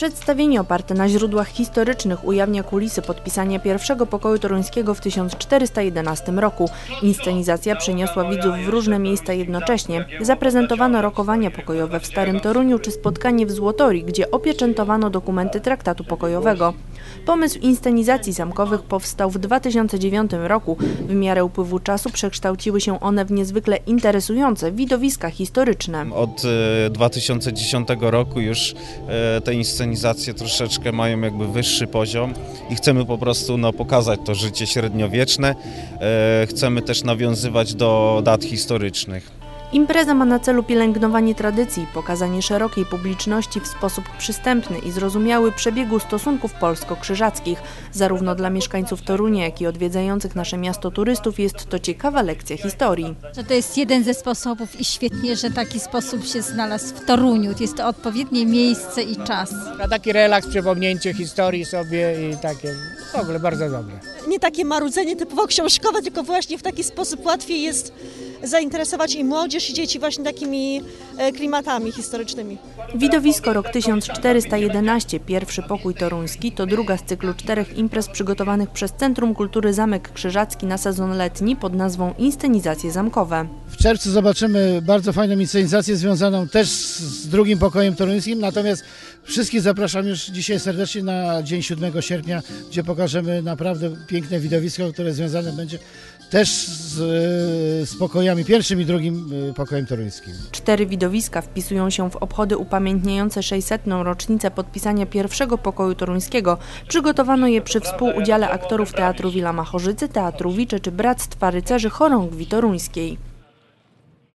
Przedstawienie oparte na źródłach historycznych ujawnia kulisy podpisania pierwszego pokoju toruńskiego w 1411 roku. Inscenizacja przeniosła widzów w różne miejsca jednocześnie. Zaprezentowano rokowania pokojowe w Starym Toruniu czy spotkanie w Złotori, gdzie opieczętowano dokumenty traktatu pokojowego. Pomysł inscenizacji zamkowych powstał w 2009 roku. W miarę upływu czasu przekształciły się one w niezwykle interesujące widowiska historyczne. Od e, 2010 roku już e, te inscenizacje troszeczkę mają jakby wyższy poziom i chcemy po prostu no, pokazać to życie średniowieczne. E, Chcemy też nawiązywać do dat historycznych. Impreza ma na celu pielęgnowanie tradycji, pokazanie szerokiej publiczności w sposób przystępny i zrozumiały przebiegu stosunków polsko-krzyżackich. Zarówno dla mieszkańców Torunia, jak i odwiedzających nasze miasto turystów jest to ciekawa lekcja historii. Że to jest jeden ze sposobów i świetnie, że taki sposób się znalazł w Toruniu. Jest to odpowiednie miejsce i czas. A taki relaks, przypomnięcie historii sobie i takie w ogóle bardzo dobre. nie takie marudzenie typowo książkowe, tylko właśnie w taki sposób łatwiej jest zainteresować i młodzież, i dzieci właśnie takimi e, klimatami historycznymi. Widowisko rok 1411, pierwszy pokój toruński, to druga z cyklu czterech imprez przygotowanych przez Centrum Kultury Zamek Krzyżacki na sezon letni pod nazwą Inscenizacje Zamkowe. W czerwcu zobaczymy bardzo fajną inscenizację związaną też z drugim pokojem toruńskim, natomiast wszystkich zapraszam już dzisiaj serdecznie na dzień 7 sierpnia, gdzie pokażemy naprawdę piękne widowisko, które związane będzie też z, e, z pokojami pierwszym i drugim e, pokojem toruńskim. Cztery widowiska wpisują się w obchody upamiętniające 600. rocznicę podpisania pierwszego pokoju toruńskiego. Przygotowano je przy współudziale aktorów Teatru Wila Machorzycy, Teatru Wicze czy Bractwa Rycerzy Chorągwi Toruńskiej.